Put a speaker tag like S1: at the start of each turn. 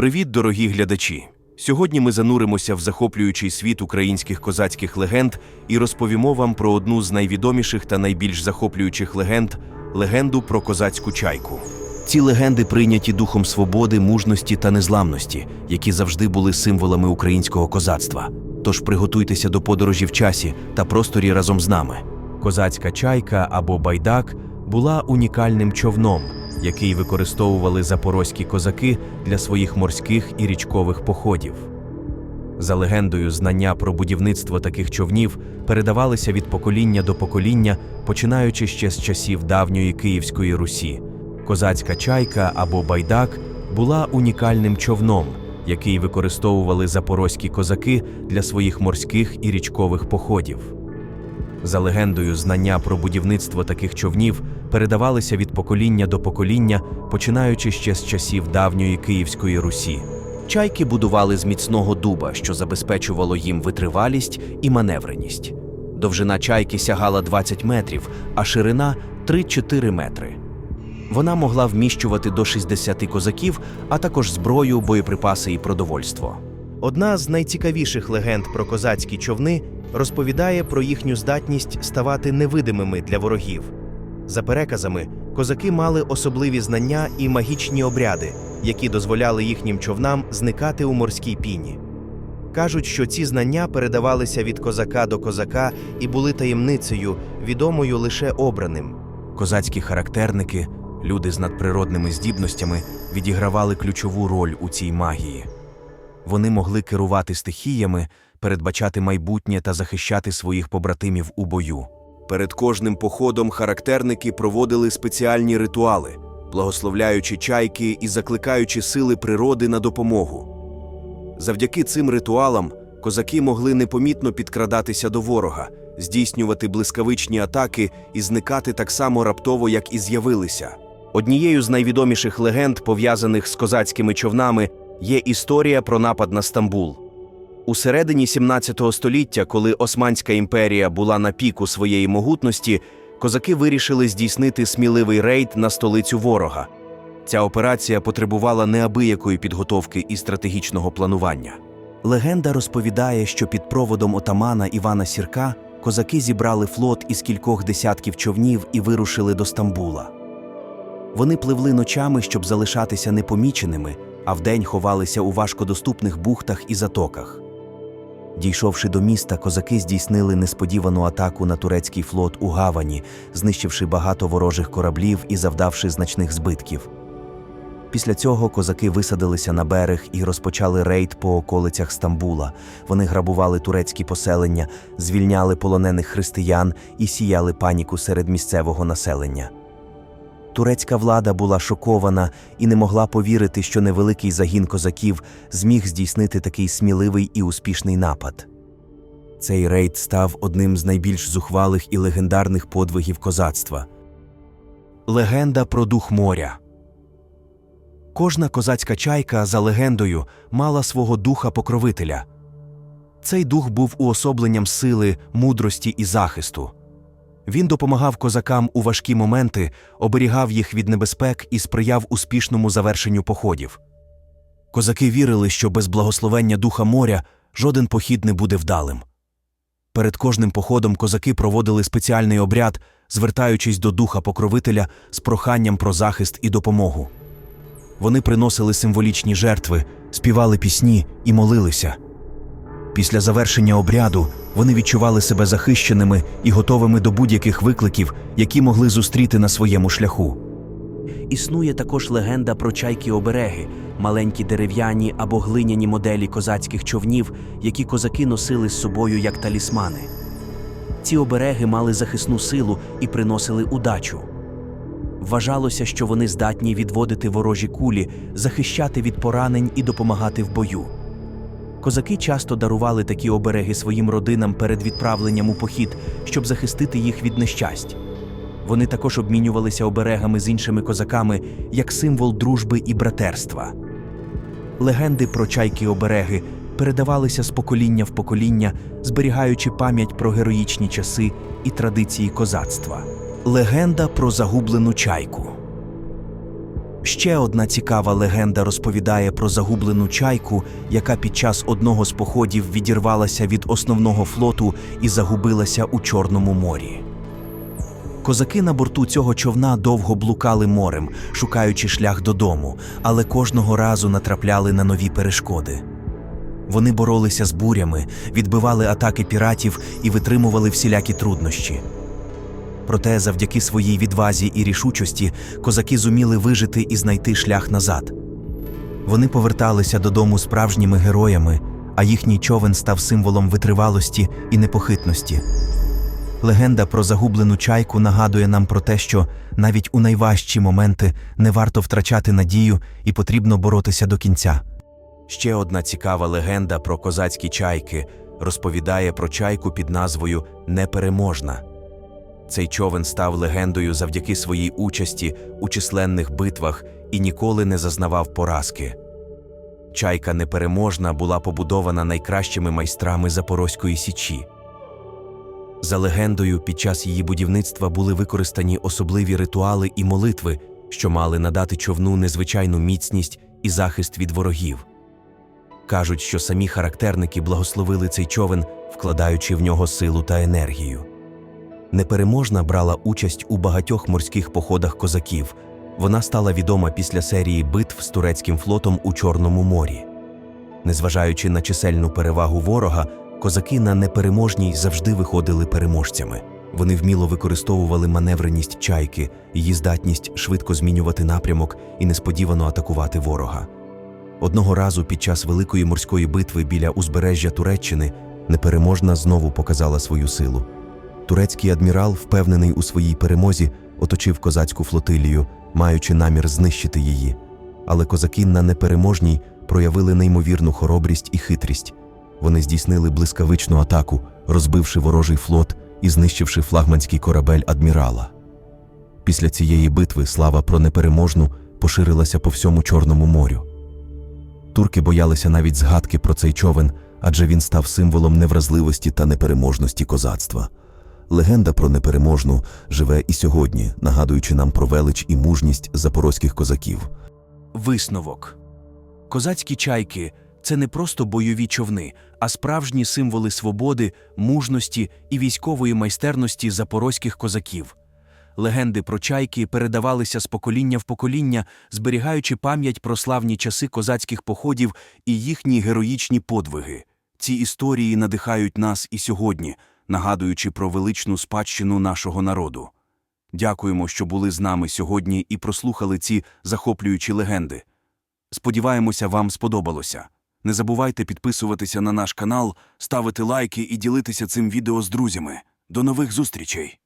S1: Привіт, дорогі глядачі! Сьогодні ми зануримося в захоплюючий світ українських козацьких легенд і розповімо вам про одну з найвідоміших та найбільш захоплюючих легенд легенду про козацьку чайку. Ці легенди прийняті духом свободи, мужності та незламності, які завжди були символами українського козацтва. Тож приготуйтеся до подорожі в часі та просторі разом з нами. Козацька чайка або байдак була унікальним човном, який використовували запорозькі козаки для своїх морських і річкових походів. За легендою, знання про будівництво таких човнів передавалися від покоління до покоління, починаючи ще з часів давньої Київської Русі. Козацька чайка або байдак була унікальним човном, який використовували запорозькі козаки для своїх морських і річкових походів. За легендою, знання про будівництво таких човнів передавалися від покоління до покоління, починаючи ще з часів давньої Київської Русі. Чайки будували з міцного дуба, що забезпечувало їм витривалість і маневреність. Довжина чайки сягала 20 метрів, а ширина 3-4 метри. Вона могла вміщувати до 60 козаків, а також зброю, боєприпаси і продовольство. Одна з найцікавіших легенд про козацькі човни розповідає про їхню здатність ставати невидимими для ворогів. За переказами, козаки мали особливі знання і магічні обряди, які дозволяли їхнім човнам зникати у морській піні. Кажуть, що ці знання передавалися від козака до козака і були таємницею, відомою лише обраним. Козацькі характерники, люди з надприродними здібностями, відігравали ключову роль у цій магії. Вони могли керувати стихіями, передбачати майбутнє та захищати своїх побратимів у бою. Перед кожним походом характерники проводили спеціальні ритуали, благословляючи чайки і закликаючи сили природи на допомогу. Завдяки цим ритуалам козаки могли непомітно підкрадатися до ворога, здійснювати блискавичні атаки і зникати так само раптово, як і з'явилися. Однією з найвідоміших легенд, пов'язаних з козацькими човнами, є історія про напад на Стамбул. У середині 17 століття, коли Османська імперія була на піку своєї могутності, козаки вирішили здійснити сміливий рейд на столицю ворога. Ця операція потребувала неабиякої підготовки і стратегічного планування. Легенда розповідає, що під проводом отамана Івана Сірка козаки зібрали флот із кількох десятків човнів і вирушили до Стамбула. Вони пливли ночами, щоб залишатися непоміченими, а вдень ховалися у важкодоступних бухтах і затоках. Дійшовши до міста, козаки здійснили несподівану атаку на турецький флот у гавані, знищивши багато ворожих кораблів і завдавши значних збитків. Після цього козаки висадилися на берег і розпочали рейд по околицях Стамбула. Вони грабували турецькі поселення, звільняли полонених християн і сіяли паніку серед місцевого населення. Турецька влада була шокована і не могла повірити, що невеликий загін козаків зміг здійснити такий сміливий і успішний напад. Цей рейд став одним з найбільш зухвалих і легендарних подвигів козацтва. Легенда про дух моря. Кожна козацька чайка, за легендою, мала свого духа-покровителя. Цей дух був уособленням сили, мудрості і захисту. Він допомагав козакам у важкі моменти, оберігав їх від небезпек і сприяв успішному завершенню походів. Козаки вірили, що без благословення духа моря жоден похід не буде вдалим. Перед кожним походом козаки проводили спеціальний обряд, звертаючись до духа покровителя з проханням про захист і допомогу. Вони приносили символічні жертви, співали пісні і молилися. Після завершення обряду вони відчували себе захищеними і готовими до будь-яких викликів, які могли зустріти на своєму шляху. Існує також легенда про чайки-обереги, маленькі дерев'яні або глиняні моделі козацьких човнів, які козаки носили з собою як талісмани. Ці обереги мали захисну силу і приносили удачу. Вважалося, що вони здатні відводити ворожі кулі, захищати від поранень і допомагати в бою. Козаки часто дарували такі обереги своїм родинам перед відправленням у похід, щоб захистити їх від нещасть. Вони також обмінювалися оберегами з іншими козаками як символ дружби і братерства. Легенди про чайки-обереги передавалися з покоління в покоління, зберігаючи пам'ять про героїчні часи і традиції козацтва. Легенда про загублену чайку. Ще одна цікава легенда розповідає про загублену чайку, яка під час одного з походів відірвалася від основного флоту і загубилася у Чорному морі. Козаки на борту цього човна довго блукали морем, шукаючи шлях додому, але кожного разу натрапляли на нові перешкоди. Вони боролися з бурями, відбивали атаки піратів і витримували всілякі труднощі. Проте, завдяки своїй відвазі і рішучості, козаки зуміли вижити і знайти шлях назад. Вони поверталися додому справжніми героями, а їхній човен став символом витривалості і непохитності. Легенда про загублену чайку нагадує нам про те, що навіть у найважчі моменти не варто втрачати надію і потрібно боротися до кінця. Ще одна цікава легенда про козацькі чайки розповідає про чайку під назвою Непереможна. Цей човен став легендою завдяки своїй участі у численних битвах і ніколи не зазнавав поразки. Чайка непереможна була побудована найкращими майстрами Запорозької січі. За легендою, під час її будівництва були використані особливі ритуали і молитви, що мали надати човну незвичайну міцність і захист від ворогів. Кажуть, що самі характерники благословили цей човен, вкладаючи в нього силу та енергію. Непереможна брала участь у багатьох морських походах козаків. Вона стала відома після серії битв з турецьким флотом у Чорному морі. Незважаючи на чисельну перевагу ворога, козаки на непереможній завжди виходили переможцями. Вони вміло використовували маневреність чайки, її здатність швидко змінювати напрямок і несподівано атакувати ворога. Одного разу під час великої морської битви біля узбережжя Туреччини непереможна знову показала свою силу. Турецький адмірал, впевнений у своїй перемозі, оточив козацьку флотилію, маючи намір знищити її. Але козаки на непереможній проявили неймовірну хоробрість і хитрість. Вони здійснили блискавичну атаку, розбивши ворожий флот і знищивши флагманський корабель адмірала. Після цієї битви слава про непереможну поширилася по всьому Чорному морю. Турки боялися навіть згадки про цей човен, адже він став символом невразливості та непереможності козацтва. Легенда про непереможну живе і сьогодні, нагадуючи нам про велич і мужність запорозьких козаків. Висновок Козацькі чайки це не просто бойові човни, а справжні символи свободи, мужності і військової майстерності запорозьких козаків. Легенди про чайки передавалися з покоління в покоління, зберігаючи пам'ять про славні часи козацьких походів і їхні героїчні подвиги. Ці історії надихають нас і сьогодні, нагадуючи про величну спадщину нашого народу. Дякуємо, що були з нами сьогодні і прослухали ці захоплюючі легенди. Сподіваємося, вам сподобалося. Не забувайте підписуватися на наш канал, ставити лайки і ділитися цим відео з друзями. До нових зустрічей!